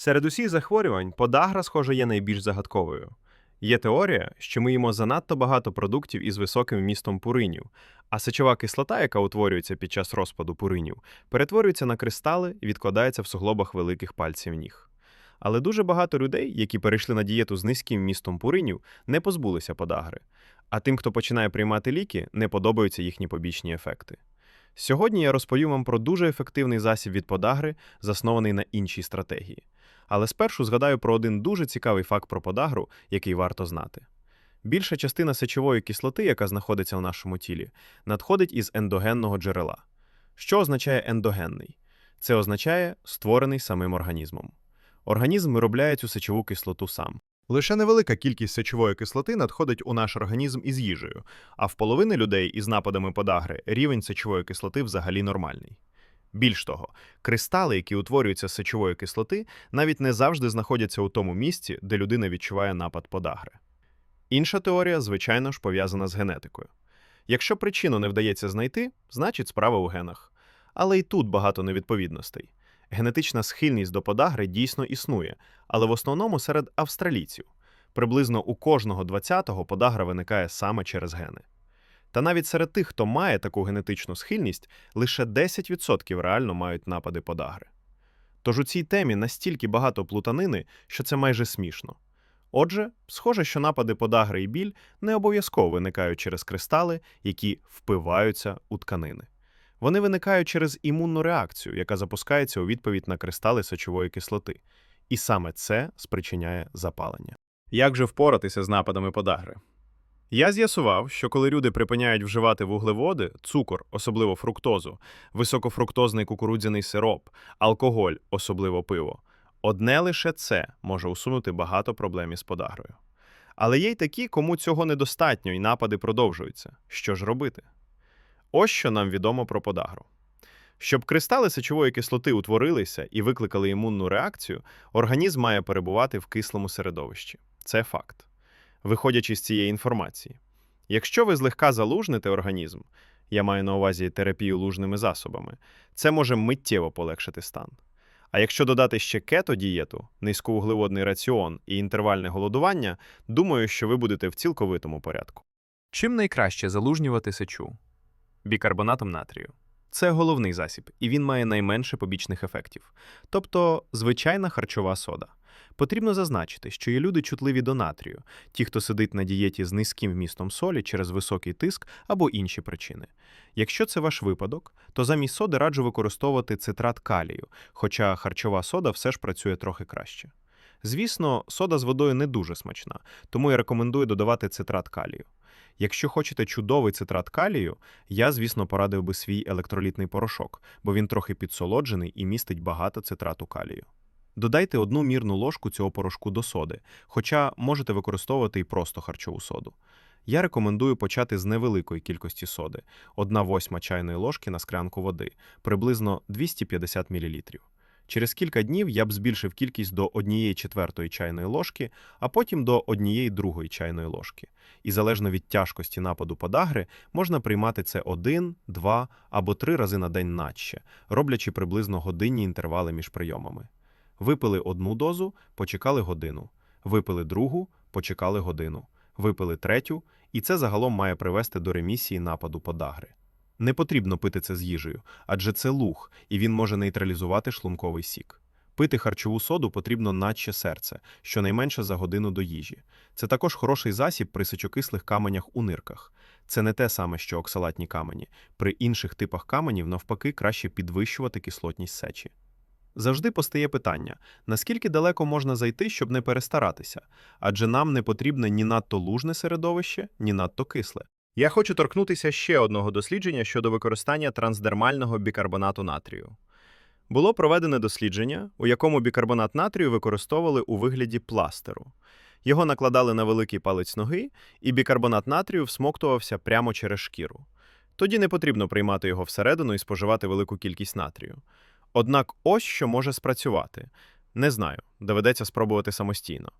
Серед усіх захворювань подагра, схоже, є найбільш загадковою. Є теорія, що ми їмо занадто багато продуктів із високим вмістом пуринів, а сечова кислота, яка утворюється під час розпаду пуринів, перетворюється на кристали і відкладається в суглобах великих пальців ніг. Але дуже багато людей, які перейшли на дієту з низьким вмістом пуринів, не позбулися подагри. А тим, хто починає приймати ліки, не подобаються їхні побічні ефекти. Сьогодні я розповім вам про дуже ефективний засіб від подагри, заснований на іншій стратегії. Але спершу згадаю про один дуже цікавий факт про подагру, який варто знати. Більша частина сечової кислоти, яка знаходиться в нашому тілі, надходить із ендогенного джерела. Що означає ендогенний? Це означає створений самим організмом. Організм виробляє цю сечову кислоту сам. Лише невелика кількість сечової кислоти надходить у наш організм із їжею, а в половини людей із нападами подагри рівень сечової кислоти взагалі нормальний. Більш того, кристали, які утворюються з сечової кислоти, навіть не завжди знаходяться у тому місці, де людина відчуває напад подагри. Інша теорія, звичайно ж, пов'язана з генетикою. Якщо причину не вдається знайти, значить справа у генах. Але і тут багато невідповідностей. Генетична схильність до подагри дійсно існує, але в основному серед австралійців. Приблизно у кожного 20-го подагра виникає саме через гени. Та навіть серед тих, хто має таку генетичну схильність, лише 10% реально мають напади подагри. Тож у цій темі настільки багато плутанини, що це майже смішно. Отже, схоже, що напади подагри і біль не обов'язково виникають через кристали, які впиваються у тканини. Вони виникають через імунну реакцію, яка запускається у відповідь на кристали сечової кислоти. І саме це спричиняє запалення. Як же впоратися з нападами подагри? Я з'ясував, що коли люди припиняють вживати вуглеводи, цукор, особливо фруктозу, високофруктозний кукурудзяний сироп, алкоголь, особливо пиво, одне лише це може усунути багато проблем із подагрою. Але є й такі, кому цього недостатньо і напади продовжуються. Що ж робити? Ось що нам відомо про подагру. Щоб кристали сечової кислоти утворилися і викликали імунну реакцію, організм має перебувати в кислому середовищі. Це факт. Виходячи з цієї інформації, якщо ви злегка залужните організм, я маю на увазі терапію лужними засобами, це може миттєво полегшити стан. А якщо додати ще кето-дієту, низьковуглеводний раціон і інтервальне голодування, думаю, що ви будете в цілковитому порядку. Чим найкраще залужнювати сечу? Бікарбонатом натрію. Це головний засіб, і він має найменше побічних ефектів, тобто звичайна харчова сода. Потрібно зазначити, що є люди чутливі до натрію, ті, хто сидить на дієті з низьким вмістом солі через високий тиск або інші причини. Якщо це ваш випадок, то замість соди раджу використовувати цитрат калію, хоча харчова сода все ж працює трохи краще. Звісно, сода з водою не дуже смачна, тому я рекомендую додавати цитрат калію. Якщо хочете чудовий цитрат калію, я, звісно, порадив би свій електролітний порошок, бо він трохи підсолоджений і містить багато цитрату калію. Додайте одну мірну ложку цього порошку до соди, хоча можете використовувати і просто харчову соду. Я рекомендую почати з невеликої кількості соди, 1 восьма чайної ложки на склянку води, приблизно 250 мл. Через кілька днів я б збільшив кількість до 1 четвертої чайної ложки, а потім до 1 другої чайної ложки. І залежно від тяжкості нападу подагри, можна приймати це 1, 2 або 3 рази на день наче, роблячи приблизно годинні інтервали між прийомами. Випили одну дозу, почекали годину. Випили другу, почекали годину. Випили третю, і це загалом має привести до ремісії нападу подагри. Не потрібно пити це з їжею, адже це луг, і він може нейтралізувати шлунковий сік. Пити харчову соду потрібно наче серце, щонайменше за годину до їжі. Це також хороший засіб при сечокислих каменях у нирках. Це не те саме, що оксалатні камені. При інших типах каменів, навпаки, краще підвищувати кислотність сечі. Завжди постає питання, наскільки далеко можна зайти, щоб не перестаратися, адже нам не потрібне ні надто лужне середовище, ні надто кисле. Я хочу торкнутися ще одного дослідження щодо використання трансдермального бікарбонату натрію. Було проведене дослідження, у якому бікарбонат натрію використовували у вигляді пластеру. Його накладали на великий палець ноги, і бікарбонат натрію всмоктувався прямо через шкіру. Тоді не потрібно приймати його всередину і споживати велику кількість натрію. Однак ось що може спрацювати. Не знаю, доведеться спробувати самостійно.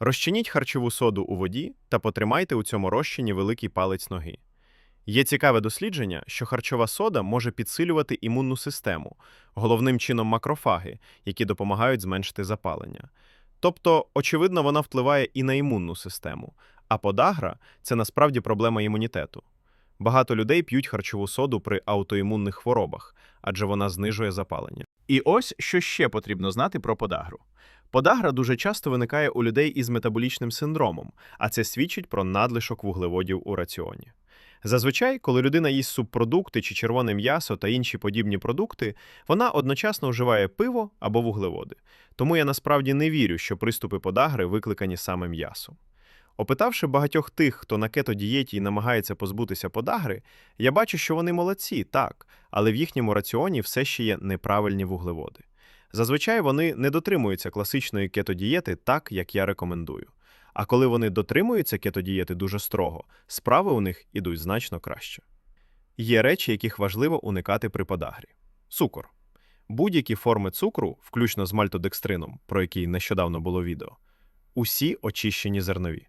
Розчиніть харчову соду у воді та потримайте у цьому розчині великий палець ноги. Є цікаве дослідження, що харчова сода може підсилювати імунну систему, головним чином макрофаги, які допомагають зменшити запалення. Тобто, очевидно, вона впливає і на імунну систему, а подагра це насправді проблема імунітету. Багато людей п'ють харчову соду при аутоімунних хворобах, адже вона знижує запалення. І ось що ще потрібно знати про подагру. Подагра дуже часто виникає у людей із метаболічним синдромом, а це свідчить про надлишок вуглеводів у раціоні. Зазвичай, коли людина їсть субпродукти чи червоне м'ясо та інші подібні продукти, вона одночасно вживає пиво або вуглеводи. Тому я насправді не вірю, що приступи подагри викликані саме м'ясом. Опитавши багатьох тих, хто на кето-дієті і намагається позбутися подагри, я бачу, що вони молодці, так, але в їхньому раціоні все ще є неправильні вуглеводи. Зазвичай вони не дотримуються класичної кетодієти так, як я рекомендую. А коли вони дотримуються кетодієти дуже строго, справи у них ідуть значно краще. Є речі, яких важливо уникати при подагрі. Цукор. Будь-які форми цукру, включно з мальтодекстрином, про який нещодавно було відео, усі очищені зернові.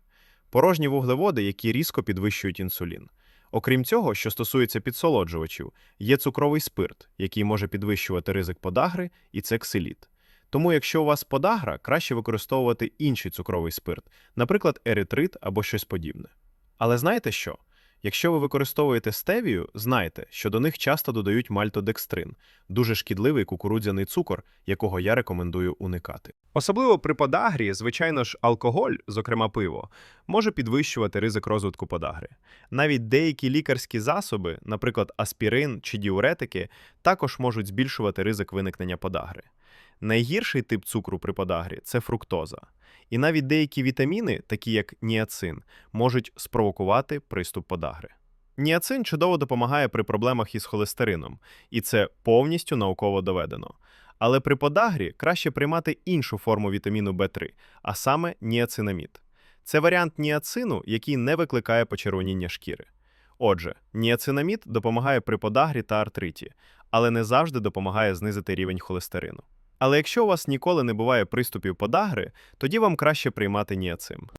Порожні вуглеводи, які різко підвищують інсулін. Окрім цього, що стосується підсолоджувачів, є цукровий спирт, який може підвищувати ризик подагри, і це ксиліт. Тому, якщо у вас подагра, краще використовувати інший цукровий спирт, наприклад, еритрит або щось подібне. Але знаєте що? Якщо ви використовуєте стевію, знайте, що до них часто додають мальтодекстрин, дуже шкідливий кукурудзяний цукор, якого я рекомендую уникати. Особливо при подагрі, звичайно ж, алкоголь, зокрема пиво, може підвищувати ризик розвитку подагри. Навіть деякі лікарські засоби, наприклад, аспірин чи діуретики, також можуть збільшувати ризик виникнення подагри. Найгірший тип цукру при подагрі це фруктоза. І навіть деякі вітаміни, такі як ніацин, можуть спровокувати приступ подагри. Ніацин чудово допомагає при проблемах із холестерином, і це повністю науково доведено. Але при подагрі краще приймати іншу форму вітаміну В3, а саме ніацинамід. Це варіант ніацину, який не викликає почервоніння шкіри. Отже, ніацинамід допомагає при подагрі та артриті, але не завжди допомагає знизити рівень холестерину. Але якщо у вас ніколи не буває приступів подагри, тоді вам краще приймати ніацин.